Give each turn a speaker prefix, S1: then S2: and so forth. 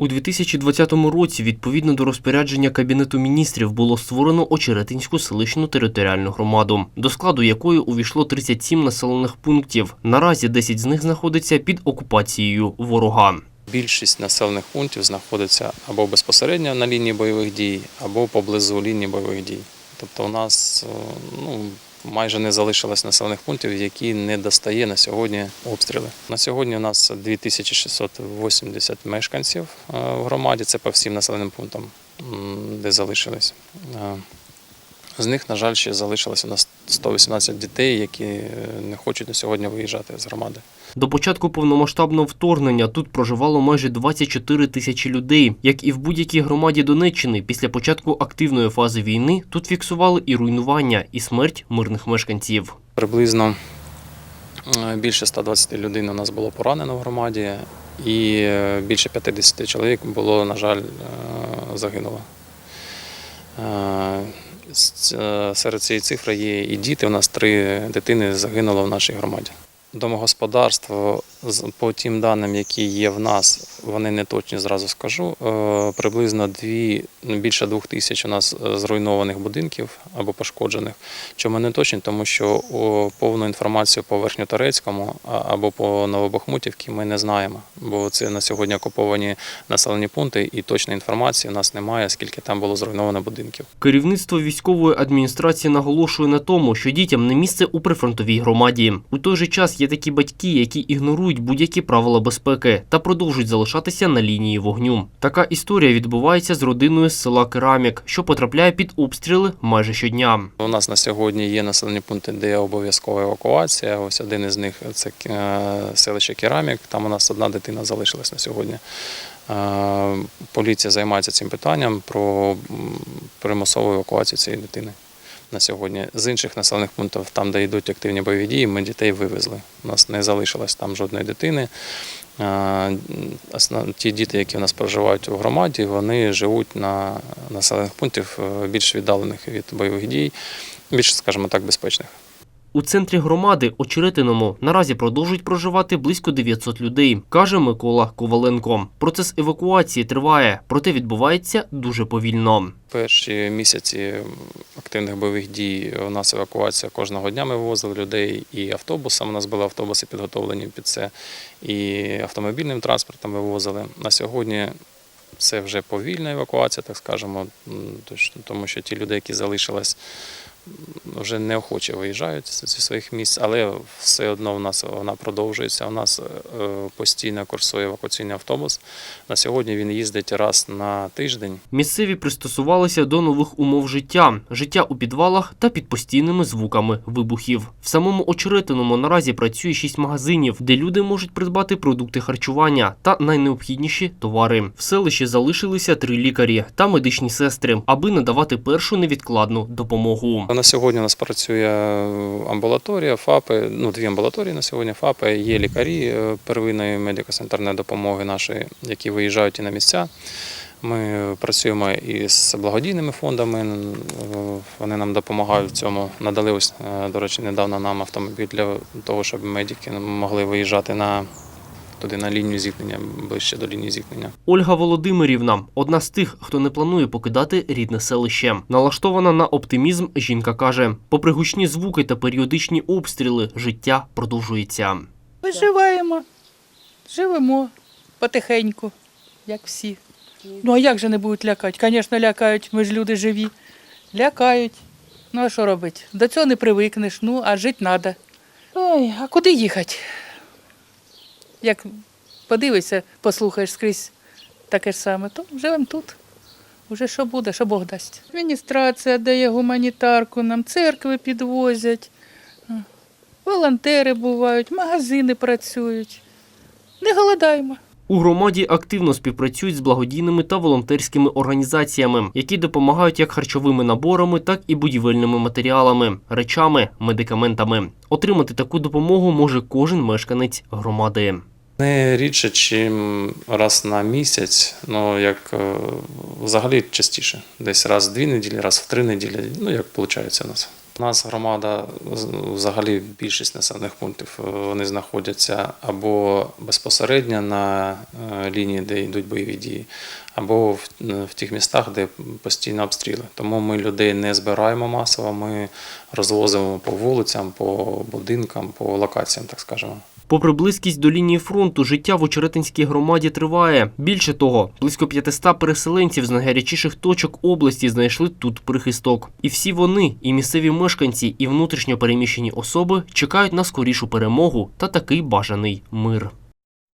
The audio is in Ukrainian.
S1: У 2020 році, відповідно до розпорядження Кабінету міністрів, було створено Очеретинську селищну територіальну громаду, до складу якої увійшло 37 населених пунктів. Наразі 10 з них знаходиться під окупацією ворога.
S2: Більшість населених пунктів знаходиться або безпосередньо на лінії бойових дій, або поблизу лінії бойових дій. Тобто у нас е, ну, майже не залишилось населених пунктів, які не достає на сьогодні обстріли. На сьогодні у нас 2680 мешканців е, в громаді, це по всім населеним пунктам, де залишились. З них, на жаль, ще залишилось у нас 118 дітей, які е, не хочуть на сьогодні виїжджати з громади.
S1: До початку повномасштабного вторгнення тут проживало майже 24 тисячі людей. Як і в будь-якій громаді Донеччини, після початку активної фази війни тут фіксували і руйнування, і смерть мирних мешканців.
S2: Приблизно е, більше 120 людей у нас було поранено в громаді, і е, більше 50 чоловік було, на жаль, загинуло. Е, е, Серед цієї цифри є і діти. У нас три дитини загинуло в нашій громаді. Домогосподарство по тим даним, які є в нас, вони не точні, зразу скажу. е, Приблизно дві, ну, більше двох тисяч у нас е, зруйнованих будинків або пошкоджених. Чому не точні? Тому що повну інформацію по Верхньоторецькому або по Новобахмутівці ми не знаємо, бо це на сьогодні окуповані населені пункти, і точної інформації у нас немає, скільки там було зруйновано будинків.
S1: Керівництво військової адміністрації наголошує на тому, що дітям не місце у прифронтовій громаді. У той же час є такі батьки, які ігнорують будь-які правила безпеки та продовжують залишатися на лінії вогню. Така історія відбувається з родиною з села Керамік, що потрапляє під обстріли майже щодня.
S2: У нас на сьогодні є населені пункти, де обов'язкова евакуація. Ось один із них це е, селище Керамік. Там у нас одна дитина залишилась на сьогодні. Е, Поліція займається цим питанням про примусову евакуацію цієї дитини. На сьогодні з інших населених пунктів, там, де йдуть активні бойові дії, ми дітей вивезли. У нас не залишилось там жодної дитини. Ті діти, які у нас проживають у громаді, вони живуть на населених пунктів е, більш віддалених від бойових дій, більш, скажімо так, безпечних.
S1: У центрі громади Очеретиному наразі продовжують проживати близько 900 людей, каже Микола Коваленко. Процес евакуації триває, проте відбувається дуже повільно.
S2: Перші місяці активних бойових дій у нас евакуація кожного дня ми вивозили людей і автобусом. У нас були автобуси підготовлені під це, і автомобільним транспортом вивозили. На сьогодні це вже повільна евакуація, так скажемо, тому що ті люди, які залишились, вже неохоче виїжджають зі своїх місць, але все одно в нас вона продовжується. У нас е, постійно курсує евакуаційний автобус. На сьогодні він їздить раз на тиждень.
S1: Місцеві пристосувалися до нових умов життя, життя у підвалах та під постійними звуками вибухів. В самому Очеретиному наразі працює шість магазинів, де люди можуть придбати продукти харчування та найнеобхідніші товари. В селищі залишилися три лікарі та медичні сестри, аби надавати першу невідкладну допомогу.
S2: На сьогодні у нас працює амбулаторія, ФАПи, ну дві амбулаторії на сьогодні. ФАПи є лікарі е, первинної медико-санітарної допомоги нашої, які виїжджають і на місця. Ми працюємо і з благодійними фондами. е, Вони нам допомагають в цьому. Надали ось, е, до речі, недавно нам автомобіль для того, щоб медики могли виїжджати на туди на лінію зіткнення, ближче до лінії зіткнення.
S1: Ольга Володимирівна одна з тих, хто не планує покидати рідне селище. Налаштована на оптимізм, жінка каже: попри гучні звуки та періодичні обстріли, життя продовжується.
S3: Виживаємо, живемо потихеньку, як всі. Ну а як же не будуть лякати? Звісно, лякають, ми ж люди живі. Лякають. Ну а що робити? До цього не привикнеш, ну а жити треба. Ой, а куди їхати? Як подивишся, послухаєш скрізь таке ж саме, то живемо тут. Уже що буде, що Бог дасть. Адміністрація дає гуманітарку, нам церкви підвозять, волонтери бувають, магазини працюють. Не голодаємо.
S1: У громаді активно співпрацюють з благодійними та волонтерськими організаціями, які допомагають як харчовими наборами, так і будівельними матеріалами, речами, медикаментами. Отримати таку допомогу може кожен мешканець громади.
S2: Не рідше, чим раз на місяць, ну як е, взагалі частіше. Десь раз в дві неділі, раз в три неділі, ну як виходить у нас. У нас громада взагалі більшість населених пунктів е, вони знаходяться або безпосередньо на е, лінії, де йдуть бойові дії, або в, в тих містах, де постійно обстріли. Тому ми людей не збираємо масово, ми розвозимо по вулицям, по будинкам, по локаціям, так скажемо.
S1: Попри близькість до лінії фронту, життя в Очеретинській громаді триває. Більше того, близько 500 переселенців з найгарячіших точок області знайшли тут прихисток. І всі вони, і місцеві мешканці, і внутрішньо переміщені особи чекають на скорішу перемогу та такий бажаний мир.